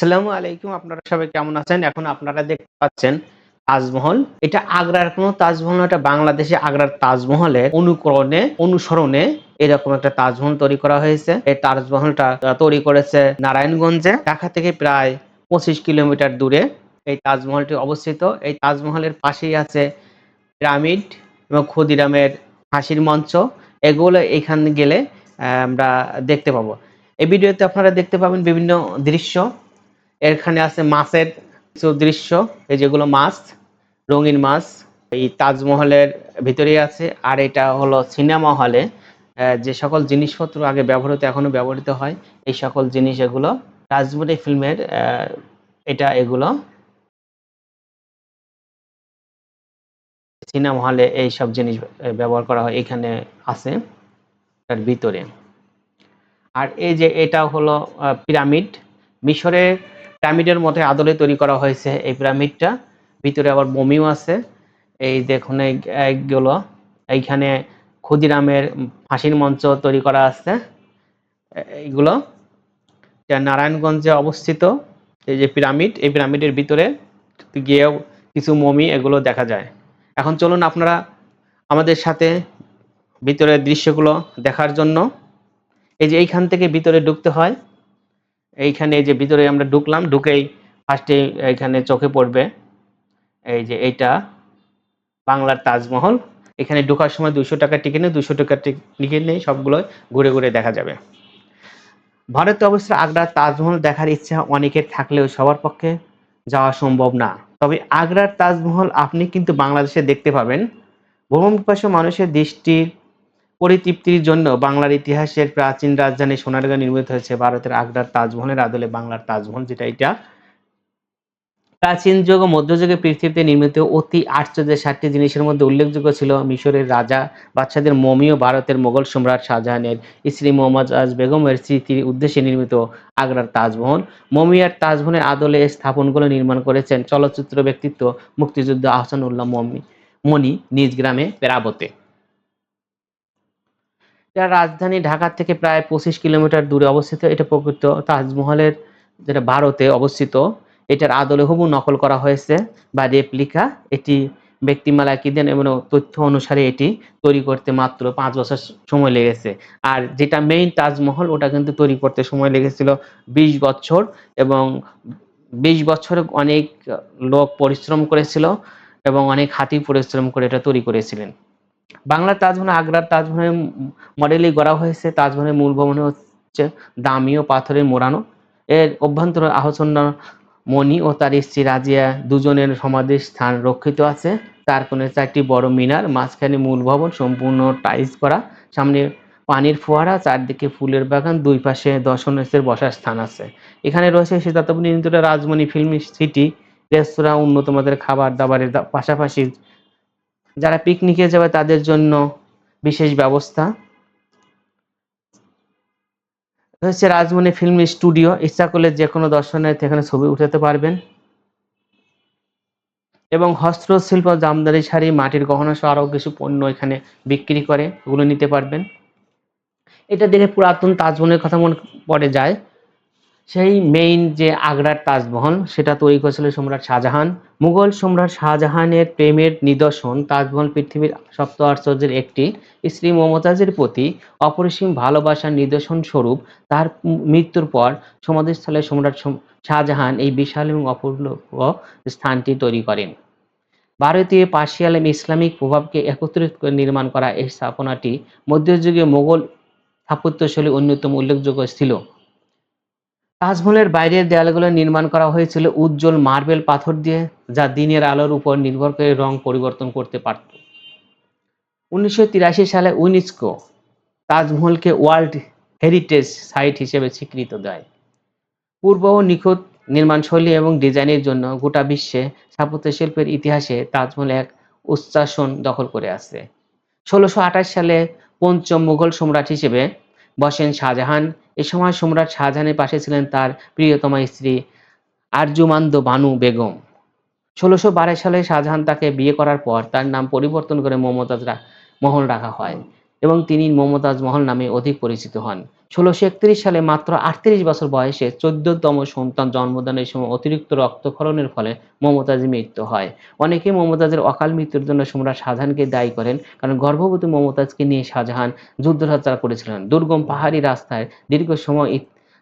আসসালামু আলাইকুম, আপনারা সবাই কেমন আছেন? এখন আপনারা দেখতে পাচ্ছেন তাজমহল। এটা আগ্রার কোনো তাজমহল এটা বাংলাদেশে আগ্রার তাজমহলের অনুকরণে, অনুসরণে এরকম একটা তাজমহল তৈরি করা হয়েছে। এই তাজমহলটা তৈরি করেছে নারায়ণগঞ্জে, ঢাকা থেকে প্রায় পঁচিশ কিলোমিটার দূরে। এই তাজমহলটি অবস্থিত। এই তাজমহলের পাশেই আছে পিরামিড এবং ক্ষুদিরামের হাসির মঞ্চ। এগুলো এখানে গেলে আমরা দেখতে পাবো। এই ভিডিওতে আপনারা দেখতে পাবেন বিভিন্ন দৃশ্য। এখানে আছে মাছের কিছু দৃশ্য, এই যেগুলো মাছ, রঙিন মাছ, এই তাজমহলের ভিতরেই আছে, আর এটা হলো সিনেমা হলে যে সকল জিনিসপত্র আগে ব্যবহৃত, এখনও ব্যবহৃত হয়, এই সকল জিনিস এগুলো রাজমুড়ি ফিল্মের এটা এগুলো। সিনেমা হলে এই সব জিনিস ব্যবহার করা হয়, এখানে আছে, তার ভিতরে। আর এই যে এটা হলো পিরামিড, মিশরের পিরামিডের মধ্যে আদলে তৈরি করা হয়েছে এই পিরামিডটা। ভিতরে আবার মমিও আছে। এই দেখুন এইগুলো। এইখানে ক্ষুদিরামের ফাঁসির মঞ্চ তৈরি করা আছে। এইগুলো। এটা নারায়ণগঞ্জে অবস্থিত। এই যে পিরামিড, এই পিরামিডের ভিতরে গিয়েও কিছু মমি এগুলো দেখা যায়। এখন চলুন আপনারা আমাদের সাথে ভিতরের দৃশ্যগুলো দেখার জন্য। এই যে এইখান থেকে ভিতরে ঢুকতে হয়। এইখানে এই যে ভিতরে আমরা ঢুকলাম, ঢুকেই ফার্স্টে এইখানে চোখে পড়বে। এই যে এইটা বাংলার তাজমহল। এখানে ঢোকার সময় দুশো টাকা টিকিট নেই দুশো টাকা টিকিট নেই, সবগুলো ঘুরে ঘুরে দেখা যাবে। ভারতে অবশ্য আগ্রার তাজমহল দেখার ইচ্ছা অনেকের থাকলেও সবার পক্ষে যাওয়া সম্ভব না। তবে আগ্রার তাজমহল আপনি কিন্তু বাংলাদেশে দেখতে পাবেন। ভ্রমণ মানুষের দৃষ্টির পরিতৃপ্তির জন্য বাংলার ইতিহাসের প্রাচীন রাজধানী সোনারগাঁ নির্মিত হয়েছে ভারতের আগ্রার তাজমহলের আদলে বাংলার তাজমহল, যেটা এটা। প্রাচীন যুগ ও মধ্যযুগে পৃথিবীতে নির্মিত অতি আশ্চর্যের সাতটি জিনিসের মধ্যে উল্লেখযোগ্য ছিল মিশরের রাজা বাদশাদের মমি ও ভারতের মোগল সম্রাট শাহজাহানের স্ত্রী মোহাম্মদ আজ বেগমের স্মৃতির উদ্দেশ্যে নির্মিত আগ্রার তাজমহল। মমিয়ার তাজমহলের আদলে স্থাপনগুলো নির্মাণ করেছেন চলচ্চিত্র ব্যক্তিত্ব, মুক্তিযুদ্ধ আহসানুল্লাহ মমি, মনি, নিজ গ্রামে পেরাবতে এটা রাজধানী ঢাকা থেকে প্রায় পঁচিশ কিলোমিটার দূরে অবস্থিত। এটা প্রকৃত তাজমহলের যেটা ভারতে অবস্থিত। এটার আদলে হুবু নকল করা হয়েছে বা রেপ্লিকা। এটি ব্যক্তিমালা কি দেন এবং তথ্য অনুসারে এটি তৈরি করতে মাত্র পাঁচ বছর সময় লেগেছে। আর যেটা মেইন তাজমহল, ওটা কিন্তু তৈরি করতে সময় লেগেছিল বিশ বছর এবং বিশ বছর অনেক লোক পরিশ্রম করেছিল এবং অনেক হাতি পরিশ্রম করে এটা তৈরি করেছিলেন। বাংলার তাজমহল আগ্রার তাজমহলের মডেলই গড়া হয়েছে। তাজমহলের মূল ভবন হচ্ছে দামি ও পাথরের মোড়ানো। এর অভ্যন্তরে আহসন্ন মণি ও তার স্ত্রী রাজিয়া দুজনের সমাধির স্থান রক্ষিত আছে। তার কোণে চারটি বড় মিনার, মাঝখানে মূল ভবন সম্পূর্ণ টাইলস করা। সামনে পানির ফোয়ারা, চারদিকে ফুলের বাগান, দুই পাশে দর্শনার্থীদের বসার স্থান আছে। এখানে রয়েছে শীতাতপ নিয়ন্ত্রিত রাজমণি ফিল্ম সিটি। রেস্তোরাঁ উন্নত খাবার দাবারের পাশাপাশি যারা পিকনিকে যাবে তাদের জন্য বিশেষ ব্যবস্থা। হচ্ছে রাজমণি ফিল্ম স্টুডিও ইচ্ছা করলে যে কোনো দর্শনার্থী এখানে ছবি উঠাতে পারবেন। এবং হস্তশিল্প, জামদানি শাড়ি, মাটির গহনা সহ আরও কিছু পণ্য এখানে বিক্রি করে ওগুলো নিতে পারবেন। এটা দেখে পুরাতন তাজমহলের কথা মনে পড়ে যায়। সেই মেইন যে আগ্রার তাজমহল, সেটা তৈরি করেছিল সম্রাট শাহজাহান। মুঘল সম্রাট শাহজাহানের প্রেমের নিদর্শন তাজমহল পৃথিবীর সপ্ত আশ্চর্যের একটি। স্ত্রী মমতাজের প্রতি অপরিসীম ভালোবাসার নিদর্শন স্বরূপ তার মৃত্যুর পর সমাধিস্থলে সম্রাট শাহজাহান এই বিশাল এবং অপূর্ব স্থানটি তৈরি করেন। ভারতীয় পার্সিয়াল এবং ইসলামিক প্রভাবকে একত্রিত করে নির্মাণ করা এই স্থাপনাটি মধ্যযুগীয় মোগল স্থাপত্যশৈলী অন্যতম উল্লেখযোগ্য ছিল। তাজমহলের বাইরের দেয়ালগুলো নির্মাণ করা হয়েছিল উজ্জ্বল মার্বেল পাথর দিয়ে, যা দিনের আলোর উপর নির্ভর করে রং পরিবর্তন করতে পারত। উনিশশো তিরাশি সালে ইউনেস্কো তাজমহলকে ওয়ার্ল্ড হেরিটেজ সাইট হিসেবে স্বীকৃত দেয়। পূর্ব ও নিখুঁত নির্মাণশৈলী এবং ডিজাইনের জন্য গোটা বিশ্বে স্থাপত্য শিল্পের ইতিহাসে তাজমহল এক উচ্চাসন দখল করে আছে। ষোলোশো সালে পঞ্চম মুঘল সম্রাট হিসেবে বসেন শাহজাহান। এ সময় সম্রাট শাহজাহানের পাশে ছিলেন তার প্রিয়তমা স্ত্রী আরজুমান্দ বানু বেগম। ষোলোশো সালে শাহজাহান তাকে বিয়ে করার পর তার নাম পরিবর্তন করে মমতাজ মহল রাখা হয়। এবং তিনি মমতাজ মহল নামে অধিক পরিচিত হন। ষোলোশো সালে মাত্র আটত্রিশ বছর বয়সে চোদ্দতম সন্তান জন্মদানের সময় অতিরিক্ত রক্তক্ষরণের ফলে মমতাজের মৃত্যু হয়। অনেকে মমতাজের অকাল মৃত্যুর জন্য সম্রাট শাহজাহানকে দায়ী করেন, কারণ গর্ভবতী মমতাজকে নিয়ে শাহজাহান যুদ্ধযাত্রা করেছিলেন। দুর্গম পাহাড়ি রাস্তায় দীর্ঘ সময়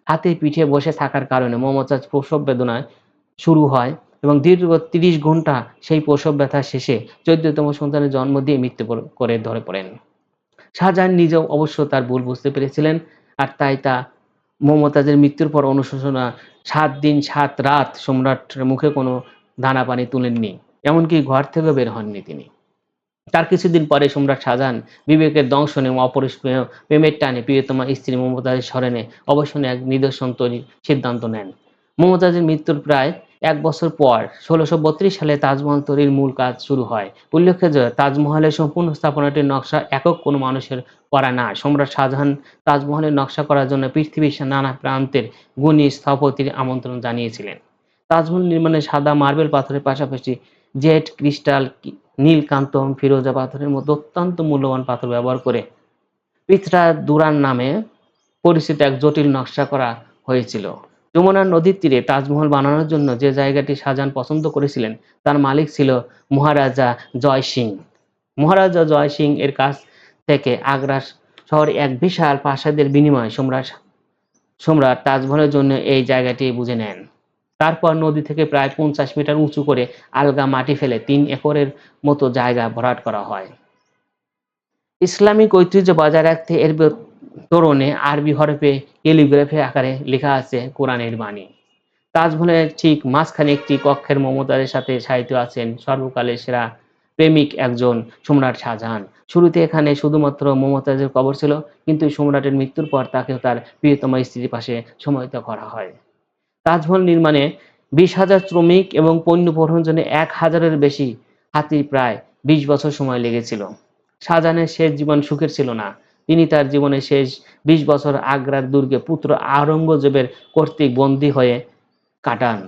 হাতে পিঠে বসে থাকার কারণে মমতাজ প্রসব বেদনায় শুরু হয় এবং দীর্ঘ তিরিশ ঘণ্টা সেই প্রসব ব্যথা শেষে চোদ্দতম সন্তানের জন্ম দিয়ে মৃত্যু করে ধরে পড়েন। শাহজাহান নিজেও অবশ্য তার ভুল বুঝতে পেরেছিলেন আর তাই তা মমতাজের মৃত্যুর পর অনুশোচনা সাত দিন সাত রাত সম্রাটের মুখে কোনো দানা পানি তুলেননি, এমনকি ঘর থেকে বের হননি তিনি। তার কিছুদিন পরে সম্রাট শাহজাহান বিবেকের দংশনে এবং অপরিস্মেয় প্রেমের টানে প্রিয়তমা স্ত্রী মমতাজের স্মরণে অবসরে এক নিদর্শন তৈরির সিদ্ধান্ত নেন। মমতাজের মৃত্যুর প্রায় এক বছর পর ষোলোশো সালে তাজমহল তৈরির মূল কাজ শুরু হয়। উল্লেখ্য যে তাজমহলের সম্পূর্ণ স্থাপনাটির নকশা একক, কোনো মানুষের করা না। সম্রাট শাহজাহান তাজমহলের নকশা করার জন্য পৃথিবীর নানা প্রান্তের গুণী স্থপতির আমন্ত্রণ জানিয়েছিলেন। তাজমহল নির্মাণে সাদা মার্বেল পাথরের পাশাপাশি জেট, ক্রিস্টাল, কি- নীলকান্ত ফিরোজা পাথরের মতো অত্যন্ত মূল্যবান পাথর ব্যবহার করে পিথরা দুরান নামে পরিচিত এক জটিল নকশা করা হয়েছিল। যমুনা নদীর তীরে তাজমহল বানানোর জন্য যে জায়গাটি শাহজাহান পছন্দ করেছিলেন, তার মালিক ছিল মহারাজা জয় সিং। মহারাজা জয় সিং এর কাছ থেকে আগ্রা শহরে এক বিশাল প্রাসাদের বিনিময়ে সম্রাট সম্রাট তাজমহলের জন্য এই জায়গাটি বুঝে নেন। তারপর নদী থেকে প্রায় পঞ্চাশ মিটার উঁচু করে আলগা মাটি ফেলে তিন একরের মতো জায়গা ভরাট করা হয়। ইসলামিক ঐতিহ্য বজায় রাখতে এর তোরণে আরবি হরফে ক্যালিগ্রাফি আকারে লেখা আছে কোরআনের বাণী। তাজমহলের ঠিক মাঝখানে একটি কক্ষের মমতাজের সাথে সাহিত্য আছেন সর্বকালের সেরা প্রেমিক একজন সম্রাট শাহজাহান। শুরুতে এখানে শুধুমাত্র মমতাজের কবর ছিল, কিন্তু সম্রাটের মৃত্যুর পর তাকে তার প্রিয়তমা স্ত্রীর পাশে সমাহিত করা হয়। তাজমহল নির্মাণে বিশ হাজার শ্রমিক এবং পণ্য জন্য এক হাজারের বেশি হাতি প্রায় বিশ বছর সময় লেগেছিল। শাহজাহানের শেষ জীবন সুখের ছিল না। তিনি তার জীবনের শেষ বিশ বছর আগ্রার দুর্গে পুত্র আওরঙ্গজেবের কর্তৃক বন্দী হয়ে কাটান।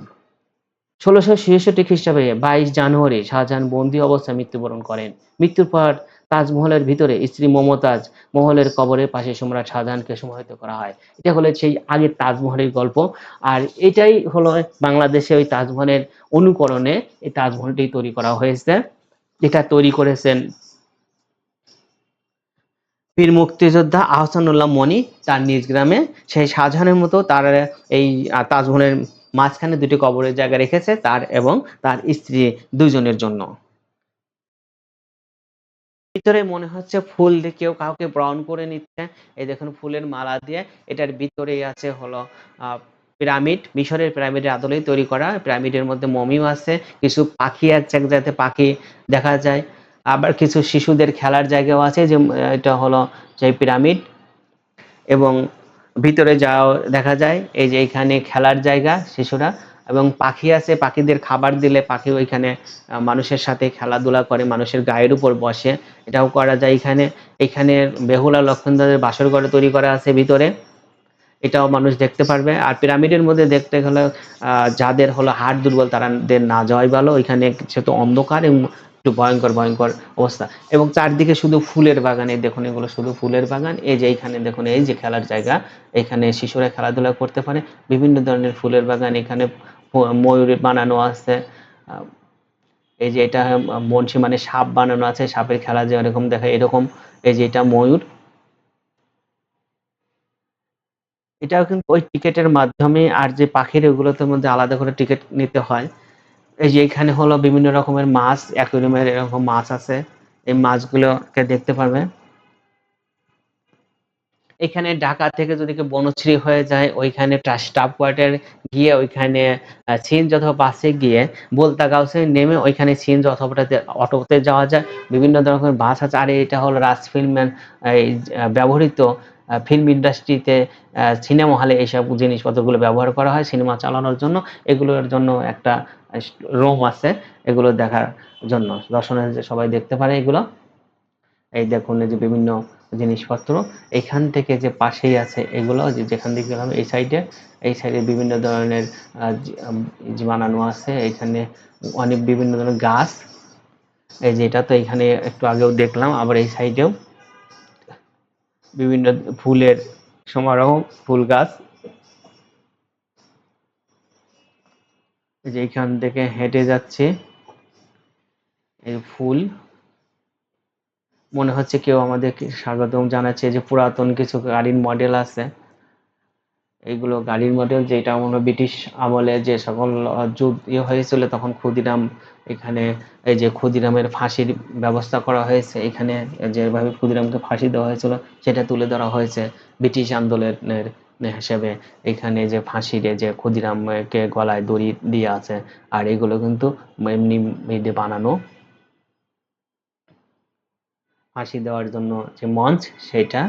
ষোলোশো ছেষট্টি খ্রিস্টাব্দে বাইশ জানুয়ারি শাহজাহান বন্দী অবস্থায় মৃত্যুবরণ করেন। মৃত্যুর পর তাজমহলের ভিতরে স্ত্রী মমতাজ মহলের কবরের পাশে সম্রাট শাহজাহানকে সমাহিত করা হয়। এটা হলো সেই আগের তাজমহলের গল্প। আর এটাই হলো বাংলাদেশে ওই তাজমহলের অনুকরণে এই তাজমহলটি তৈরি করা হয়েছে। এটা তৈরি করেছেন বীর মুক্তিযোদ্ধা আহসানুল্লাহ মনি তার নিজ গ্রামে সেই শাহজাহানের মতো তার এই তাজমহলের মাঝখানে দুটি কবরের জায়গা রেখেছে তার এবং তার স্ত্রী দুইজনের জন্য। ভিতরে মনে হচ্ছে ফুল দিয়ে কেউ কাউকে ব্রাউন করে নিচ্ছে। এই দেখুন ফুলের মালা দিয়ে। এটার ভিতরেই আছে হলো পিরামিড মিশরের পিরামিডের আদলেই তৈরি করা। পিরামিডের মধ্যে মমিও আছে। কিছু পাখি আছে এক জায়গাতে পাখি দেখা যায়। আবার কিছু শিশুদের খেলার জায়গাও আছে, যে এটা হলো যে, পিরামিড। এবং ভিতরে যাও, দেখা যায়, এই যে, এখানে খেলার জায়গা শিশুরা। এবং পাখি আছে, পাখিদের খাবার দিলে পাখি ওইখানে মানুষের সাথে খেলাধুলা করে, মানুষের গায়ের উপর বসে। এটাও করা যায় এখানে। এখানে বেহুলা লক্ষণদারের বাসর ঘরে তৈরি করা আছে ভিতরে। এটাও মানুষ দেখতে পারবে। আর পিরামিডের মধ্যে দেখতে গেলে যাদের হলো হাড় দুর্বল তাদের না যাওয়াই ভালো। ওইখানে সে তো অন্ধকার এবং একটু ভয়ঙ্কর ভয়ঙ্কর অবস্থা। এবং চারদিকে শুধু ফুলের বাগান, এই দেখুন এগুলো শুধু ফুলের বাগান। এই যে এইখানে দেখুন, এই যে খেলার জায়গা। এখানে শিশুরা খেলাধুলা করতে পারে। বিভিন্ন ধরনের ফুলের বাগান, এখানে ময়ূর বানানো আছে। এই যে এটা বনশি মানে সাপ বানানো আছে। সাপের খেলা যে এরকম দেখায়, এরকম। এই যে এটা ময়ূর। এটাও কিন্তু ওই টিকেটের মাধ্যমে, আর যে পাখির ওগুলোতে মধ্যে আলাদা করে টিকিট নিতে হয়। এই যে এখানে হলো বিভিন্ন রকমের মাছ অ্যাকুয়ারিয়ামের এরকম মাছ আছে। এই মাছগুলোকে দেখতে পারবে। এখানে ঢাকা থেকে যদি কেউ বনশ্রী হয়ে যায় ওইখানে স্টাফ কোয়ার্টার গিয়ে ওইখানে সিএনজি অথবা বাসে গিয়ে বলতা গাউসে নেমে ওইখানে সিএনজি অথবা অটোতে যাওয়া যায়। বিভিন্ন ধরনের বাস আছে। আর এটা হলো রাজ ফিল্মের এই আহ, ব্যবহৃত ফিল্ম ইন্ডাস্ট্রিতে সিনেমা হলে এইসব জিনিসপত্রগুলো ব্যবহার করা হয় সিনেমা চালানোর জন্য। এগুলোর জন্য একটা রোম আছে এগুলো দেখার জন্য। দর্শনের যে সবাই দেখতে পারে এগুলো। এই দেখুন যে বিভিন্ন জিনিসপত্র। এখান থেকে যে পাশেই আছে এগুলো, যে যেখান থেকে গেলাম, এই সাইডে এই সাইডে বিভিন্ন ধরনের বানানো আছে, এখানে অনেক বিভিন্ন ধরনের গাছ। এই যে এটা তো এখানে একটু আগেও দেখলাম, আবার এই সাইডেও বিভিন্ন ফুলের সমারোহ, ফুল গাছ। যেখান থেকে হেঁটে যাচ্ছে এই ফুল। মনে হচ্ছে কেউ আমাদেরকে স্বাগতম জানাচ্ছে যে পুরাতন কিছু গাড়ির মডেল আছে। এইগুলো গাড়ির মডেল যেটা হয় ব্রিটিশ আমলে যে সকল যুদ্ধ ইয়ে হয়েছিল, তখন ক্ষুদিরাম এখানে, এই যে ক্ষুদিরামের ফাঁসির ব্যবস্থা করা হয়েছে, এখানে যেভাবে ক্ষুদিরামকে ফাঁসি দেওয়া হয়েছিল, সেটা তুলে ধরা হয়েছে ব্রিটিশ আন্দোলনের হিসেবে। এখানে যে ফাঁসির যে ক্ষুদিরামকে গলায় দড়ি দিয়ে আছে, আর এগুলো কিন্তু এমনি বানানো ফাঁসি দেওয়ার জন্য যে মঞ্চ, সেটা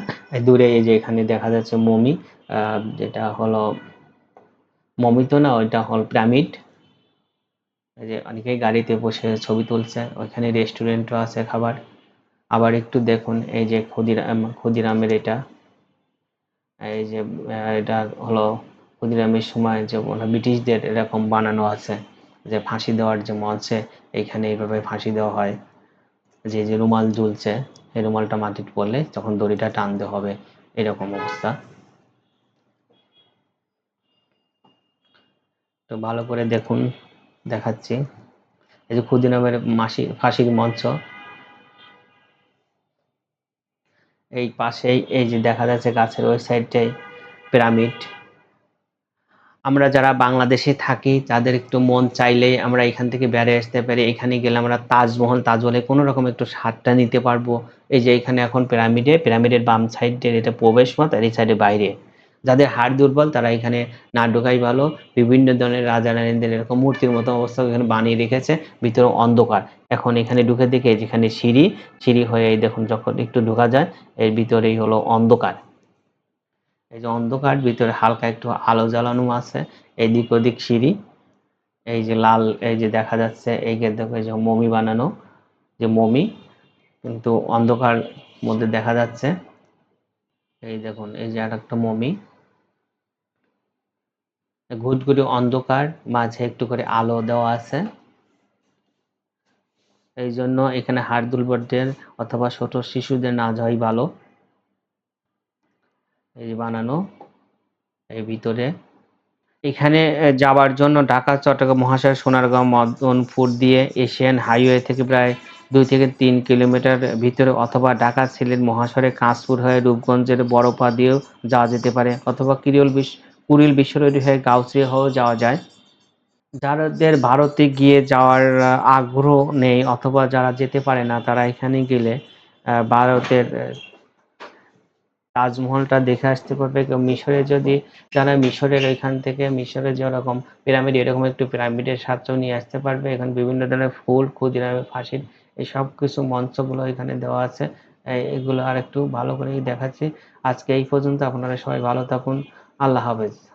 দূরে এই যে এখানে দেখা যাচ্ছে মমি যেটা হলো মমি তো না, ওইটা হল পিরামিড। এই যে অনেকেই গাড়িতে বসে ছবি তুলছে, ওইখানে রেস্টুরেন্টও আছে খাবার। আবার একটু দেখুন, এই যে ক্ষুদিরাম, ক্ষুদিরামের এটা। এই যে এটা হলো ক্ষুদিরামের সময় যে ব্রিটিশদের এরকম বানানো আছে, যে ফাঁসি দেওয়ার যে মঞ্চে, এইখানে এইভাবে ফাঁসি দেওয়া হয়। যে যে রুমাল ঝুলছে, এই রুমালটা মাটিতে পড়লে তখন দড়িটা টানতে হবে, এরকম অবস্থা। তো ভালো করে দেখুন, দেখাচ্ছি। এই যে ক্ষুদিরামের মাসি, ফাঁসির মঞ্চ। এই পাশেই, এই যে দেখা যাচ্ছে গাছের ওই সাইডটাই পিরামিড আমরা যারা বাংলাদেশে থাকি তাদের একটু মন চাইলেই আমরা এখান থেকে বেড়ে আসতে পারি। এখানে গেলে আমরা তাজমহল, তাজমহলে কোনো রকম একটু স্বাদটা নিতে পারব। এই যে এখানে এখন পিরামিডে, পিরামিডের বাম সাইডের এটা প্রবেশ পথ আর এই সাইডে বাইরে। যাদের হাড় দুর্বল, তারা এখানে না ঢোকাই ভালো। বিভিন্ন ধরনের রাজা রানীদের এরকম মূর্তির মতো অবস্থা এখানে বানিয়ে রেখেছে। ভিতরে অন্ধকার। এখন এখানে ঢুকে দেখে যেখানে সিঁড়ি সিঁড়ি হয়ে দেখুন যখন একটু ঢোকা যায়, এর ভিতরেই হলো অন্ধকার। এই যে অন্ধকার, ভিতরে হালকা একটু আলো জ্বালানো আছে, এদিক ওদিক সিঁড়ি। এই যে লাল, এই যে দেখা যাচ্ছে, এই যে দেখো, এই যে মমি বানানো, যে মমি, কিন্তু অন্ধকার মধ্যে দেখা যাচ্ছে। এই দেখুন, এই যে আর একটা মমি। ঘুটঘুটে অন্ধকার, মাঝে একটু করে আলো দেওয়া আছে। এই জন্য এখানে হাড় দুর্বলদের অথবা ছোট শিশুদের না যাওয়াই ভালো। এই বানানো এই ভিতরে। এখানে যাওয়ার জন্য ঢাকা, চট্টগ্রাম মহাশয় সোনারগাঁও, মদনপুর দিয়ে এশিয়ান হাইওয়ে থেকে প্রায় দুই থেকে তিন কিলোমিটার ভিতরে অথবা ঢাকা, সিলেট মহাশয়ে কাঁচপুর হয়ে রূপগঞ্জের বড়পা দিয়েও যাওয়া যেতে পারে অথবা কিরিল বিশ্ব কুড়িল বিশ্বরোডী হয়ে গাউসিয়া হয়েও যাওয়া যায়। যাদের ভারতে গিয়ে যাওয়ার আগ্রহ নেই অথবা যারা যেতে পারে না, তারা এখানে গেলে ভারতের তাজমহলটা দেখে আসতে পারবে। কেউ মিশরে যদি যারা মিশরের এখান থেকে মিশরে যেরকম পিরামিড, এরকম একটু পিরামিডের সাথেও নিয়ে আসতে পারবে। এখানে বিভিন্ন ধরনের ফুল ক্ষুদিরামের ফাঁসির এই সব কিছু মঞ্চগুলো এখানে দেওয়া আছে। এগুলো আর একটু ভালো করেই দেখাচ্ছি। আজকে এই পর্যন্ত। আপনারা সবাই ভালো থাকুন। আল্লাহ হাফেজ।